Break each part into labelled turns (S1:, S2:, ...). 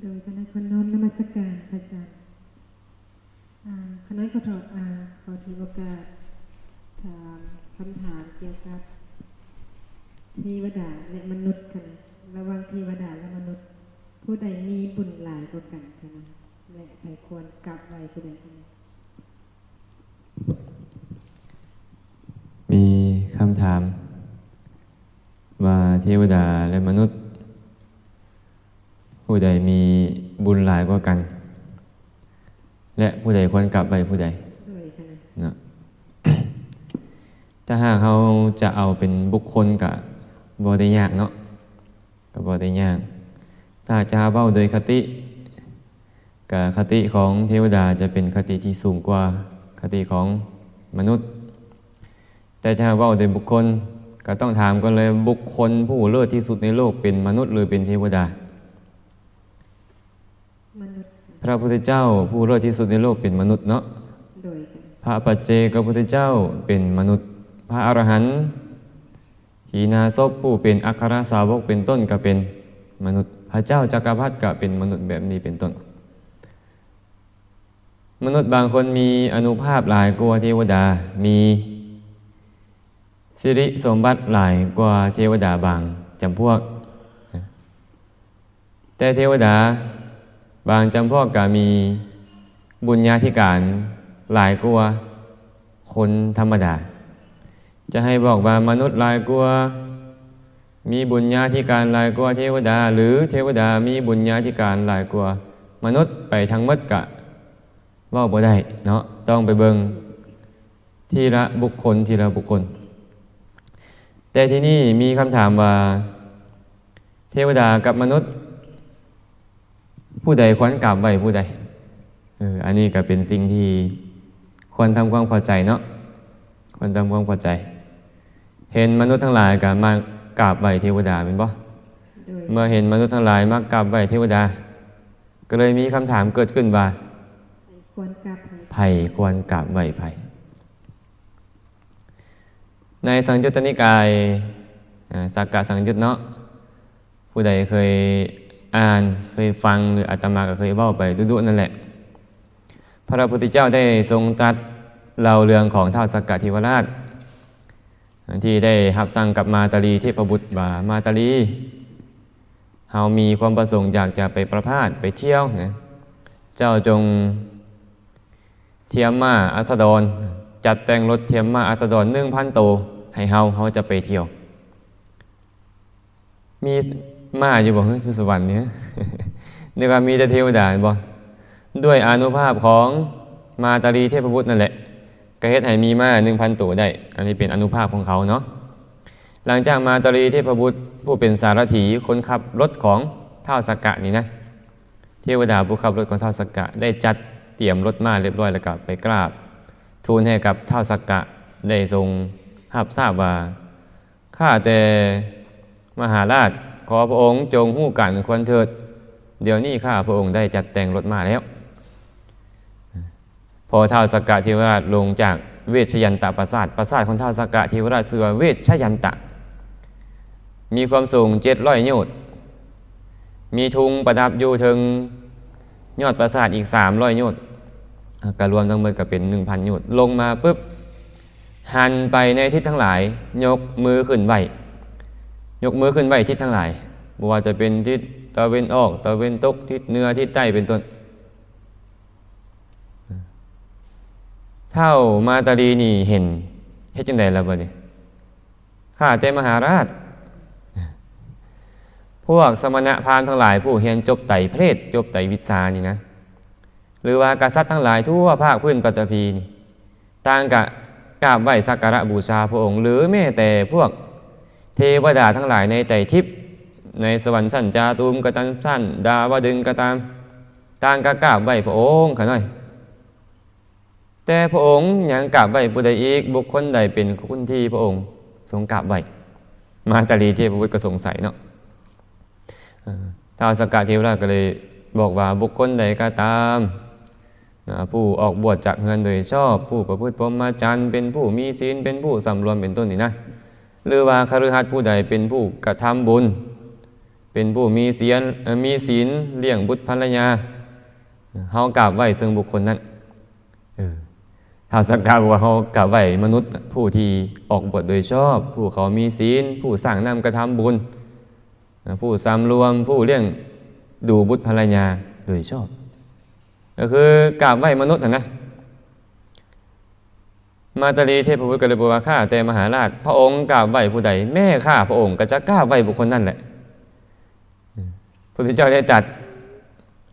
S1: โดยคณะคนน้อมนมัสการพระอาจารย์คณะขอถอดอาขอถือโอกาสถามคำถามเกี่ยวกับเทวดาและมนุษย์กันระหว่างเทวดาและมนุษย์ ผู้ใดมีบุญหลายกว่ากันกันและใครควรกลับไว้ผู้ใดกัน
S2: มีคำถาม ว่าเทวดาและมนุษย์ ผู้ใดมีบุญหลายกว่ากัน และผู้ใดควรกลับไปผู้ใด
S1: โดยคณะ
S2: เนาะถ้าหากเขาจะเอาเป็นบุคคลกับบได้ยากเนาะกับบได้ยาก ถ้าจะเบ้าโดยคติกับคติของเทวดาจะเป็นคติที่สูงกว่าคติของมนุษย์ แต่ถ้าเว่าโดยบุคคลก็ต้องถามกันเลยบุคคลผู้เลิศที่สุดในโลกเป็นมนุษย์หรือเป็นเทวดา
S1: มนุษย์
S2: พระพุทธเจ้าผู้เลิศที่สุดในโลกเป็นมนุษย์เนาะ
S1: โดยกัน
S2: พระปัจเจกพุทธเจ้าเป็นมนุษย์ พระอรหันต์ขีนาศพผู้เป็นอัครสาวกเป็นต้นก็เป็นมนุษย์ พระเจ้าจักรพรรดิก็เป็นมนุษย์แบบนี้เป็นต้น มนุษย์บางคนมีอนุภาพหลายกว่าเทวดา มีสิริสมบัติหลายกว่าเทวดาบางจำพวก แต่เทวดา บางจำพวกก็มีบุญญาธิการหลายกว่าคนธรรมดา จะให้บอกว่ามนุษย์หลายกว่ามีบุญญาธิการหลายกว่าเทวดา หรือเทวดามีบุญญาธิการหลายกว่ามนุษย์ไปทั้งมดกะว่าบ่ได้เนาะต้องไปเบิงทีละบุคคลทีละบุคคล แต่ที่นี่มีคำถามว่า เทวดากับมนุษย์ ผู้ใดควรกราบไหวผู้ใดเอออันนี้ก็เป็นสิ่งที่ควรทำความเข้าใจเนาะควรทำความเข้าใจ เห็นมนุษย์ทั้งหลายก็มากราบไหวเทวดาเป็นบ่
S1: โดย
S2: เมื่อเห็นมนุษย์ทั้งหลายมากราบไหวเทวดา ก็เลยมีคำถามเกิดขึ้นว่า
S1: ควรกลับให้
S2: ไผ่ควรกราบไหวไผ่ในสังยุตตนิกายอ่าสักกะสังยุตเนาะผู้ใดเคย อ่านเคยฟังหรืออาตมาก็เคยเว้าไปดุๆนั่นแหละ พระพุทธเจ้าได้ทรงตรัสเล่าเรื่องของท้าวสกกะเทวราช ที่ได้หับสั่งกับมาตาลีเทพบุตรบ่ามาตาลีเฮามีความประสงค์อยากจะไปประพาสไปเที่ยวนะเจ้าจงเทียมมาอัสดร จัดแต่งรถเทียมมาอัสดรหนึ่งพันโต ให้เฮาเฮาจะไปเที่ยว มี มาอยู่บอกสุสวรรค์เนี้ยนึกว่ามีแต่เทวดาบ่ด้วยอนุภาพของมาตาลีเทพบุตรนั่นแหละก็เฮ็ดให้มีมาหนึ่งพันตัวได้ อันนี้เป็นอนุภาพของเขาเนาะหลังจากมาตาลีเทพบุตรผู้เป็นสารถีคนขับรถของเท้าสกกะนี่นะเทวดาผู้ขับรถของเท้าสักกะ ได้จัดเตรียมรถม้าเรียบร้อยแล้วก็ไปกราบ ทูลให้กับเท้าสักกะได้ทรงรับทราบว่าข้าแต่มหาราช ขอพระองค์จงหู้กันควรเถิด เดี๋ยวนี้ข้าพระองค์ได้จัดแต่งรถมาแล้ว พอท้าวสกกะเทวราชลงจากเวชยันตปราสาทปราสาทของท้าวสกกะเทวราชเสือเวชยันตะ มีความสูงเจ็ดร้อยโยชน์มีทุงประดับอยู่ถึงยอดปราสาทอีกสามร้อยยอดก็รวมทั้งหมดก็เป็นหนึ่งพันยอดลงมาปุ๊บหันไปในทิศทั้งหลาย ยกมือขึ้นไหว ยกมือขึ้นไหวทิศทั้งหลายบ่ว่าจะเป็นทิศตะเวนออกตะเวนตกทิศเหนือทิศใต้เป็นต้น เท่ามาตาลีนี่เห็นเฮ็ดจังไดล่ะบ่นี่ข้าแต่มหาราช พวกสมณะพราหมณ์ทั้งหลายผู้เรียนจบไตรเพศจบไตรวิชานี่นะ หรือว่ากษัตริย์ทั้งหลายทั่วภาคพื้นปัตตภีนี่ต่างกะกราบไหว้สักการะบูชาพระองค์ หรือแม้แต่พวก เทวดาทั้งหลายในไตรทิพย์ในสวรรค์ชั้นจาตุมกตันชั้นดาวดึงกตามต่างกะกาบไหวพระองค์ขน่อย แต่พระองค์ยังกราบไหว้ผู้ใดอีกบุคคลใดเป็นคุณที่พระองค์ ทรงกราบไหวมาตาลีเทพบุตรก็สงสัยเนาะท้าวสกกะเทวราชก็เลยบอกว่าบุคคลใดก็ตามผู้ออกบวชจากเงินโดยชอบ ผู้ประพฤติพรหมจรรย์เป็นผู้มีศีลเป็นผู้สำรวมเป็นต้นนี่นะ หรือว่าคฤหัสถ์ผู้ใดเป็นผู้กระทำบุญ เป็นผู้มีเสียนมีศีลเลี้ยงบุตรภรรยาเฮากราบไหว้ซึ่งบุคคลนั้นถ้าสักการว่าเฮากราบไหว้มนุษย์ผู้ที่ออกบทโดยชอบ ผู้เขามีศีล ผู้สร้างนำกระทำบุญ ผู้สำรวมผู้เลี้ยงดูบุตรภรรยาโดยชอบ ก็คือกราบไหว้มนุษย์นะนะ มาตาลีเทพบุตรกเลยบอกว่าข้าแต่มหาราช พระองค์กราบไหวผู้ใด แม่ข้าพระองค์ก็จะกราบไหวบุคคลนั่นแหละพระพุทธเจ้าได้ตรัด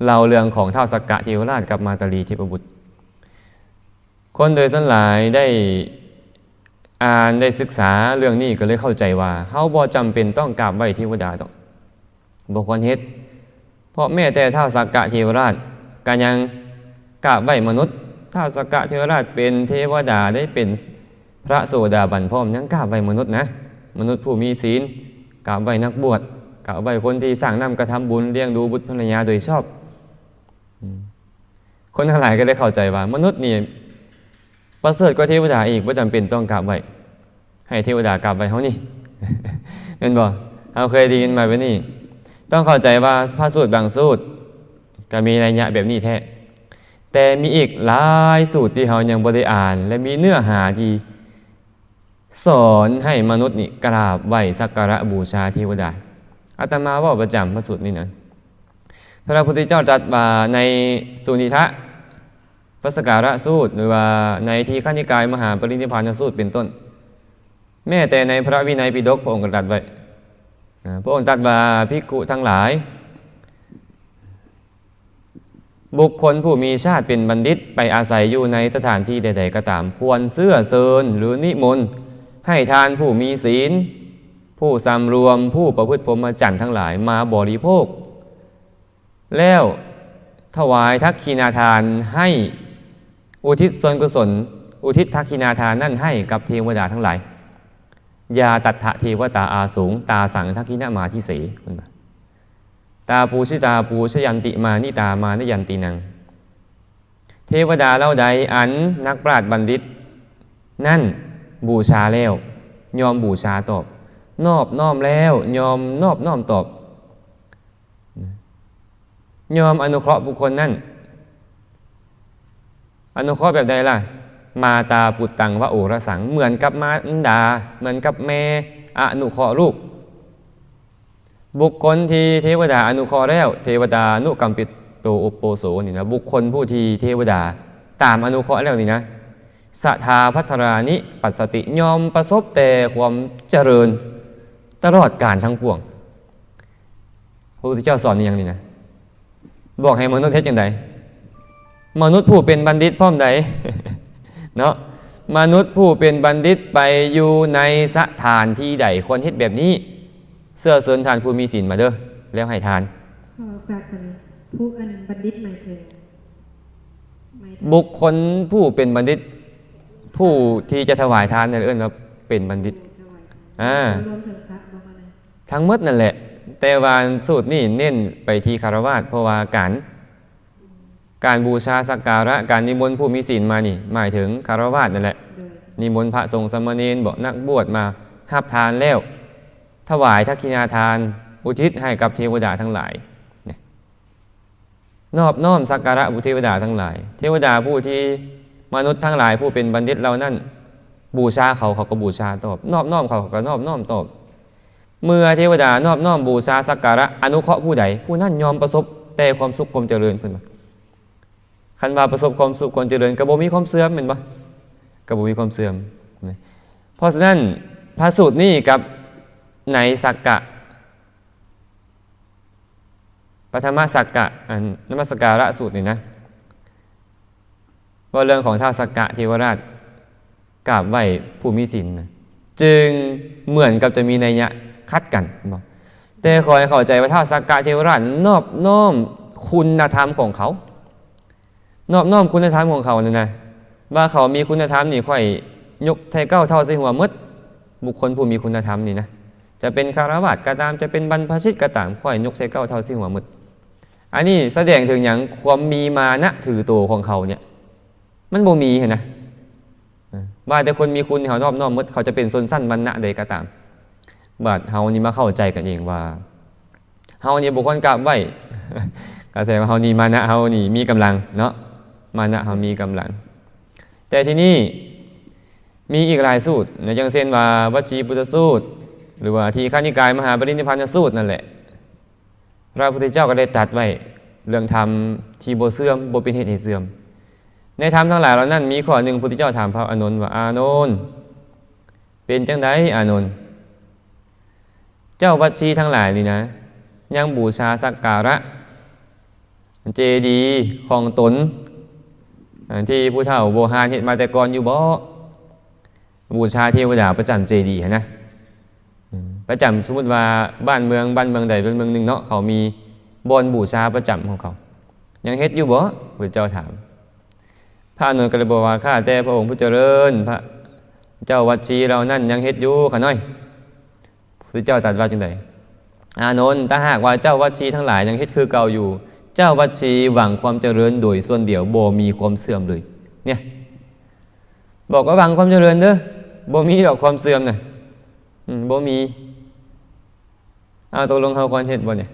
S2: เล่าเรื่องของเท่าสักกะเทวราชกับมาตาลีเทพบุตร คนโดยสันหลายได้อ่านได้ศึกษาเรื่องนี้ก็เลยเข้าใจว่าเฮาบ่จำเป็นต้องกราบไหว้เทวดาต้องบ่ควรเฮ็ดเพราะแม่แต่เท่าสักกะเทวราชก็ยังกราบไหว้มนุษย์ ท้าสกะเทวราชเป็นเทวดาได้เป็นพระโสดาบันพร้อมยังกราบไหว้มนุษย์นะ มนุษย์ผู้มีศีลกราบไหว้นักบวชกราบไหว้คนที่สร้างนำกระทำบุญเลี้ยงดูบุตรภรรยาโดยชอบ คนทั้งหลายก็ได้เข้าใจว่า มนุษย์นี่ประเสริฐกว่าเทวดาอีกว่าจำเป็นต้องกราบไหว้ให้เทวดากราบไหว้เขานี่เป็นบ่เราเคยได้ยินมาแบบนี้ ต้องเข้าใจว่าพระสูตรบางสูตรก็มีนัยยะแบบนี้แท้ แต่มีอีกหลายสูตรที่เรายังบ่ได้อ่าน และมีเนื้อหาที่สอนให้มนุษย์นี่กราบไหว้สักการะบูชาเทวดาอาตมาว่าประจำพระสูตรนี้นะพระพุทธเจ้าตรัสว่าในสุนิทะพระสการะสูตรหรือว่าในทีฆนิกายมหาปรินิพพานสูตรเป็นต้น แม้แต่ในพระวินัยปิฎกพระองค์ตรัสไว้อ่าพระองค์ตรัสว่าภิกขุทั้งหลาย บุคคลผู้มีชาติเป็นบัณฑิตไปอาศัยอยู่ในสถานที่ใด ๆ ก็ตาม ควรเสื้อเซินหรือนิมนต์ให้ทานผู้มีศีล ผู้สำรวมผู้ประพฤติพรหมจรรย์ทั้งหลายมาบริโภค แล้วถวายทักขีนาทานให้อุทิศส่วนกุศล อุทิศทักขีนาทานนั่นให้กับเทวดาทั้งหลายยาตัทะเทวตาอาสูง ตาสังทักขินามาที่เสคุณว่า ตาปูชิตาปูชยันติมานิตามานยันตินัง เทวดาเล่าใดอันนักปราชญ์บัณฑิต นั่นบูชาแล้ว ยอมบูชาตอบ นอบน้อมแล้ว ยอมนอบน้อมตอบ ยอมอนุเคราะห์บุคคลนั่น อนุเคราะห์แบบใดล่ะ มาตาปุตตังวะโอระสัง เหมือนกับมารดา เหมือนกับแม่อนุเคราะห์ลูก บุคคลทีเทวดาอนุเคราะห์แล้ว เทวดานุกรรมปิโตโอโปโสนี่นะบุคคลผู้ทีเทวดา ตามอนุเคราะห์แล้วนี่นะสทาพัทรานิปัสสติยอมประสบแต่ความเจริญตลอดการทั้งปวงพระพุทธเจ้าสอนอย่างนี้นะบอกให้มนุษย์เฮ็ดอย่างไรมนุษย์ผู้เป็นบัณฑิตพร้อมใดเนาะมนุษย์ผู้เป็นบัณฑิตไปอยู่ในสถานที่ใดควรเฮ็ดแบบนี้ เสื้อเสริญทานผู้มีศีลมาเด้อแล้วให้ทาน
S1: ขอฝากกันผู้อันบัณฑิตหมายถึงหมายถึง
S2: บุคคลผู้เป็นบัณฑิต ผู้ที่จะถวายทานนั่นเอิ้นว่าเป็นบัณฑิต
S1: ถวายทาน
S2: อ่า
S1: รวมถึงพระบอกอะไร
S2: ทั้งหมดนั่นแหละ แต่ว่าสูตรนี่เน้นไปที่คารวะเพราะว่าการการบูชาสักการะการนิมนต์ผู้มีศีลมานี่ หมายถึงคารวะนั่นแหละ
S1: โดย
S2: นิมนต์พระสงฆ์สามเณรบอกนักบวชมาหับทานแล้ว ถวายทักขินาทาน อุทิศให้กับเทวดาทั้งหลาย นอบน้อมสักการะบุเทวดาทั้งหลาย เทวดาผู้ที่มนุษย์ทั้งหลายผู้เป็นบัณฑิตเรานั่นบูชาเขาเขาก็บูชาตอบ นอบน้อมเขาเขาก็นอบน้อมตอบ เมื่อเทวดานอบน้อมบูชาสักการะอนุเคราะห์ผู้ใดผู้นั้นยอมประสบแต่ความสุขความเจริญเพิ่นว่าคันว่าประสบความสุขความเจริญก็บ่มีความเสื่อมเป็นปะก็บ่มีความเสื่อม เพราะฉะนั้นพระสูตรนี้กับ ในสักกะปฐมสักกะนนมัสการะสูตรนี่นะว่าเรื่องของท้าวสักกะเทวราชกราบไหว้ผู้มีศีลนะจึงเหมือนกับจะมีนัยยะคัดกันบอกแต่ขอให้เข้าใจว่าท้าวสักกะเทวราชนอบน้อมคุณธรรมของเขา นอบน้อมคุณธรรมของเขาเนี่ยนะว่าเขามีคุณธรรมนี่ค่อยยกไทเก้าเท่าใส่หัวมดบุคคลผู้มีคุณธรรมนี่นะ จะเป็นคารวะก็ตามจะเป็นบรรพชิตก็ตามค่อยยกใส่เก้าเท่าใส่หัวหมดอันนี้แสดงถึงอย่างความมีมานะถือตัวของเขาเนี่ยมันบ่มีเห็นนะว่าแต่คนมีคุณเขานอบน้อมหมดเขาจะเป็นโซนสั้นบรรณะใดก็ตาม บาดเฮานี่มาเข้าใจกันเองว่าเฮานี่บุคคลกราบไหว้ก็แสดงว่าเฮานี่มานะเฮานี่มีกำลังเนาะมานะเฮามีกำลัง แต่ที่นี่มีอีกหลายสูตรนะอย่างเช่นว่าวัชีพุทธสูตร หรือว่าที่ข้านิกายมหาปรินิพพานสูตรนั่นแหละ พระพุทธเจ้าก็ได้ตัดไว้เรื่องธรรมที่โบเสื่อมโบเป็นเหตุให้เสื่อม ในธรรมทั้งหลายเหล่านั้นมีข้อหนึ่งพุทธเจ้าถามพระอานนท์ว่าอานนท์เป็นจังไดอานนท์เจ้าวัดชีทั้งหลายนี่นะ ยังบูชาสักการะ เจดีของตน ที่ผู้เฒ่าโบหารเห็นมาแต่ก่อนอยู่บ่บูชาเทวดาประจำเจดีนะ ประจำสมมติว่าบ้านเมืองบ้านเมืองใดเป็นเมืองหนึ่งเนาะเขามีบอนบูชาประจำของเขา ยังเฮ็ดอยู่บ่พระเจ้าถาม พระอนนท์ก็เลบอกว่าข้าแต่พระองค์ผู้เจริญพระเจ้าวัดชีเรานั่นยังเฮ็ดอยู่ขะน้อยพระเจ้าตรัสว่าจังไดอานนท์ถ้าหากว่าเจ้าวัดชีทั้งหลายยังเฮ็ดคือเก่าอยู่ เจ้าวัดชีหวังความเจริญโดยส่วนเดียวบ่มีความเสื่อมเลย เนี่ยบอกว่าหวังความเจริญเด้อบ่มีดอกความเสื่อมน่ะอืมบ่มี เอาตกลงเขาควรเฮ็ดบ่เนี่ย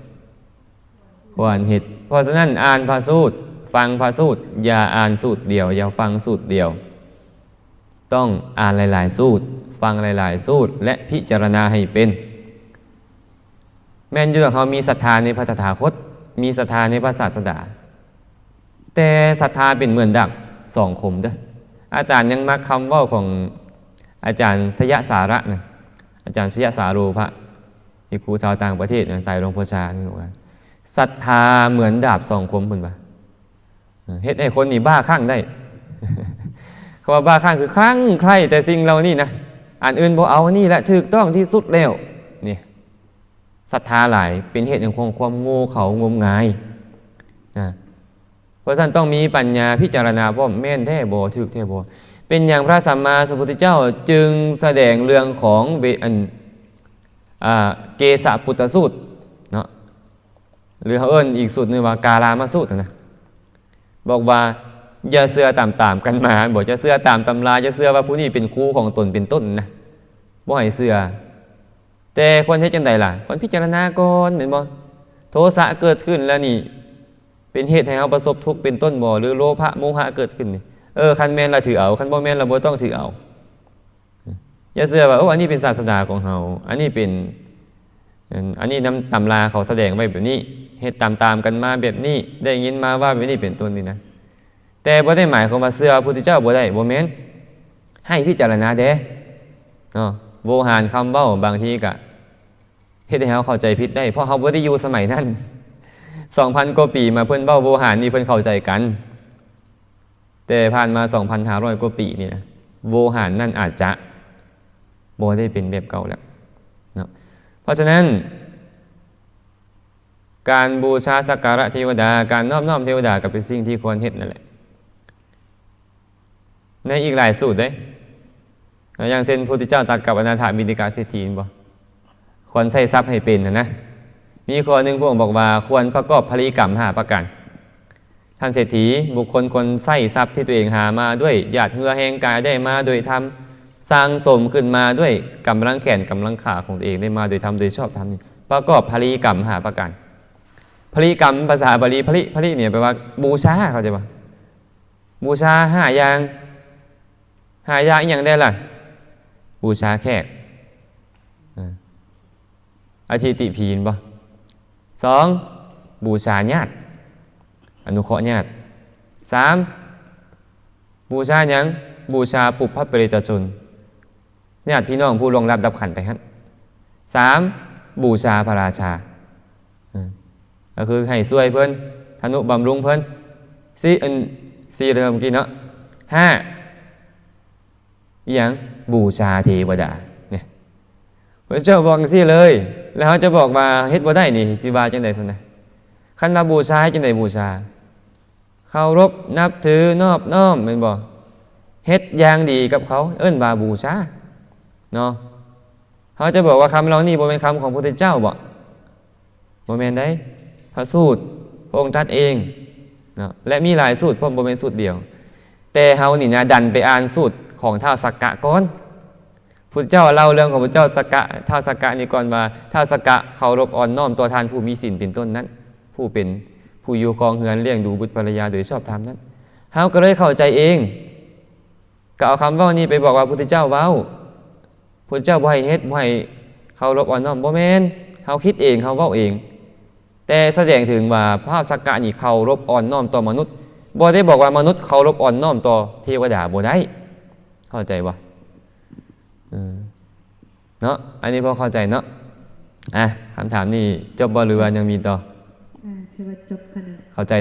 S2: ควรเฮ็ดเพราะฉะนั้นอ่านพระสูตร ฟังพระสูตร อย่าอ่านสูตรเดียว อย่าฟังสูตรเดียว ต้องอ่านหลาย ๆ สูตร ฟังหลาย ๆ สูตร และพิจารณาให้เป็น แม่นอยู่กับเขามีศรัทธาในพระตถาคต มีศรัทธาในพระศาสดา แต่ศรัทธาเป็นเหมือนดักสองคมเด้ออาจารย์ยังมักคำว่าของอาจารย์สยสาระนะอาจารย์สยสาโรพระ ที่ครูชาวต่างประเทศนะสายหลวงพ่อชานี่บอกว่าศรัทธาเหมือนดาบสองคมคุณปะเฮ็ดให้คนนี่บ้าคลั่งได้เขาว่าบ้าคลั่งคือคลั่งใครแต่สิ่งเรานี่นะอันอื่นบ่เอานี่แหละถูกต้องที่สุดแล้วนี่ศรัทธาหลายเป็นเหตุแห่งความความโง่เขางมงายนะเพราะฉะนั้นต้องมีปัญญาพิจารณาว่าแม่นแท้บ่ถูกแท้บ่เป็นอย่างพระสัมมาสัมพุทธเจ้าจึงแสดงเรื่องของเวอัน เกสะปุตตสูตรเนาะหรือเขาเอิ้นอีกสูตรหนึงว่ากาลามาสูตรนะบอกว่าอย่าเสื้อตามตามกันมาบอกจะเสื้อตามตำราจะเสื้อว่าผู้นี้เป็นครูของตนเป็นต้นนะบ่ให้เสื้อแต่คนเฮ็ดจังใดล่ะคนพิจารณาก่อนเห็นบ่โทสะเกิดขึ้นแล้วนี่เป็นเหตุให้เราประสบทุกข์เป็นต้นบ่หรือโลภะโมหะเกิดขึ้นนี่เออคันแม่นเราถือเอาคันบ่แม่นเราบ่ต้องถือเอา อย่าเสื้อว่าโอ้อันนี้เป็นศาสนาของเฮาอันนี้เป็น อันนี้นำตำราเขาแสดงไว้แบบนี้เฮ็ดตามๆกันมาแบบนี้ ได้ยินมาว่าแบบนี้เป็นต้นนี่นะ แต่บ่ได้หมายความว่าเสื้อพระพุทธเจ้าบ่ได้บ่แม่นให้พิจารณาเด้เนาะโวหารคำเว้าบางทีก็เฮ็ดให้เราเข้าใจผิดได้ เพราะเขาบ่ได้อยู่สมัยนั้น2,000กว่าปีมาเพิ่นเว้าโวหารนี่เพิ่นเข้าใจกัน แต่ผ่านมา2,500กว่าปีนี่นะโวหารนั่นอาจจะ บ่ได้เป็นแบบเก่าแล้วเนาะเพราะฉะนั้น การบูชาสักการะเทวดา การน้อมน้อมเทวดาก็เป็นสิ่งที่ควรเฮ็ดนั่นแหละ ในอีกหลายสูตรเด้อย่างเช่นพระพุทธเจ้าตรัสกับอนาถาบิณฑิกาเศรษฐีนบ่ควรใส่ทรัพย์ให้เป็นนะนะมีข้อหนึ่งพระองค์บอกว่าควรประกอบพลีกรรมหาประการท่านเศรษฐีบุคคลคนใส่ทรัพย์ที่ตัวเองหามาด้วยหยาดเหงื่อแห่งกายได้มาโดยทำ สร้างสมขึ้นมาด้วยกำลังแขนกำลังขาของตัวเองได้มาโดยทำโดยชอบทำนี่ประกอบพลีกรรมหาประการพลีกรรมภาษาบาลีพลีพลีเนี่ยแปลว่าบูชาเขาใจปะบูชาห้าอย่างห้าอย่างอย่างได้ล่ะ บูชาแขกอ่าอาทิติพีนปะสองบูชาญาติ อนุเคราะห์ญาติสามบูชาหยังบูชาปุพพเปริตชน ญาติพี่น้องผู้ลงรับดับขันไปครับสามบูชาพระราชาก็คือให้ช่วยเพิ่นธนุบำรุงเพิ่นสี่อันสี่เริ่มอกี้เนาะห้าอย่างบูชาเทวดาเนี่ยพระเจ้าบอกสี่เลย แล้วเขาจะบอกมาเฮ็ดบ่ได้นี่สิว่าจังได๋ซั่นนะคันว่าบูชาให้จังได๋บูชาเคารพนับถือนอบน้อมแม่นบ่เฮ็ดอย่างดีกับเขา เอิ้นว่าบูชา เนาะเขาจะบอกว่าคำเหล่านี้บ่เป็นคำของพระพุทธเจ้าบ่บ่แม่นได้พระสูตรพระองค์ตรัดเองนะและมีหลายสูตรเพราะบ่เป็นสูตรเดียว แต่เฮานี่นะดันไปอ่านสูตรของท้าวสักกะก่อนพพุทธเจ้าเล่าเรื่องของพระเจ้าสักกะท้าวสกกะนี่ก่อนว่าท้าวสกกะเคารพอ่อนน้อมตัวทานผู้มีศีลเป็นต้นนั้น ผู้เป็นผู้อยู่ครองเฮือนเลี้ยงดูบุตรภรรยาโดยชอบธรรมนั้นเฮาก็เลยเข้าใจเองก็เอาคำว่านี้ไปบอกว่าพุทธเจ้าเว้า พุทธเจ้าบ่ให้เฮ็ดบ่ให้เคารพอ่อนน้อมบ่แม่นเฮาคิดเองเฮาเว้าเอง แต่แสดงถึงว่าพระสกกะนี่เคารพอ่อนน้อมต่อมนุษย์บ่ได้บอกว่ามนุษย์เคารพอ่อนน้อมต่อเทวดาบ่ได้ เข้าใจบ่เออเนาะอันนี้พอเข้าใจเนาะอะคำถามนี้จบบ่หรือว่ายังมีต่อ
S1: อ่าถือว่าจบขนาด
S2: เข้าใจ